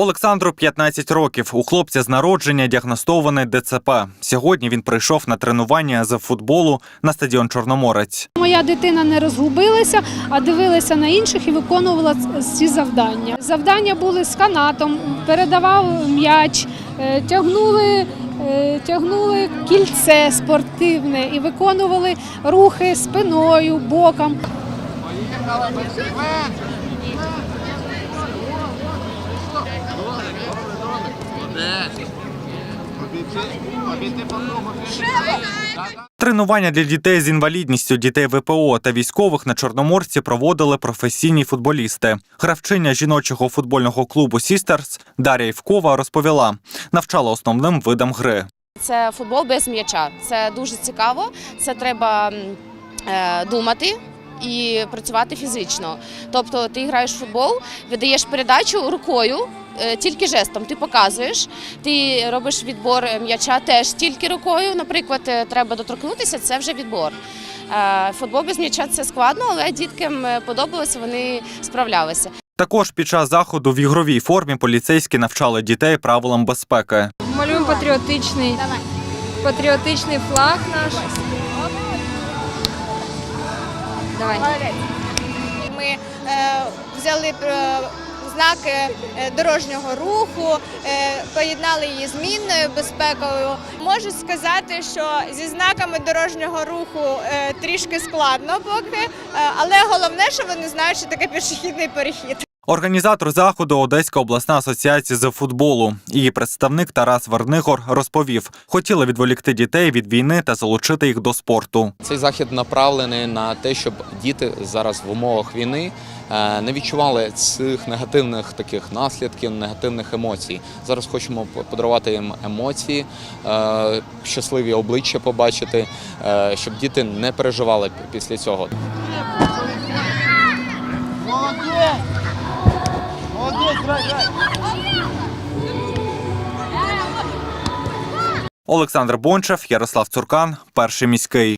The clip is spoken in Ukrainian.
Олександру 15 років. У хлопця з народження діагностований ДЦП. Сьогодні він прийшов на тренування з футболу на стадіон Чорноморець. Моя дитина не розгубилася, а дивилася на інших і виконувала ці завдання. Завдання були з канатом, передавав м'яч, е, тягнули, е, тягнули кільце спортивне і виконували рухи спиною, боком. Тренування для дітей з інвалідністю, дітей ВПО та військових на Чорноморці проводили професійні футболісти. Гравчиня жіночого футбольного клубу Сістерс Дар'я Івкова розповіла, навчала основним видам гри. Це футбол без м'яча. Це дуже цікаво. Це треба е, думати. І працювати фізично. Тобто ти граєш в футбол, видаєш передачу рукою, е, тільки жестом. Ти показуєш, ти робиш відбор м'яча теж тільки рукою. Наприклад, е, треба доторкнутися, це вже відбор. Е, Футбол без м'яча це складно, але діткам подобалося, вони справлялися. Також під час заходу в ігровій формі поліцейські навчали дітей правилам безпеки. Малюємо патріотичний, патріотичний флаг наш. Давай. Ми е, взяли е, знаки е, дорожнього руху, е, поєднали її з мінною безпекою. Можу сказати, що зі знаками дорожнього руху е, трішки складно поки, е, але головне, що вони знають, що таке пішохідний перехід. Організатор заходу Одеська обласна асоціація з футболу. Її представник Тарас Вернигор розповів, хотіли відволікти дітей від війни та залучити їх до спорту. Цей захід направлений на те, щоб діти зараз в умовах війни е, не відчували цих негативних таких наслідків, негативних емоцій. Зараз хочемо подарувати їм емоції, е, щасливі обличчя побачити, е, щоб діти не переживали після цього. Олександр Бончев, Ярослав Цуркан, перший міський.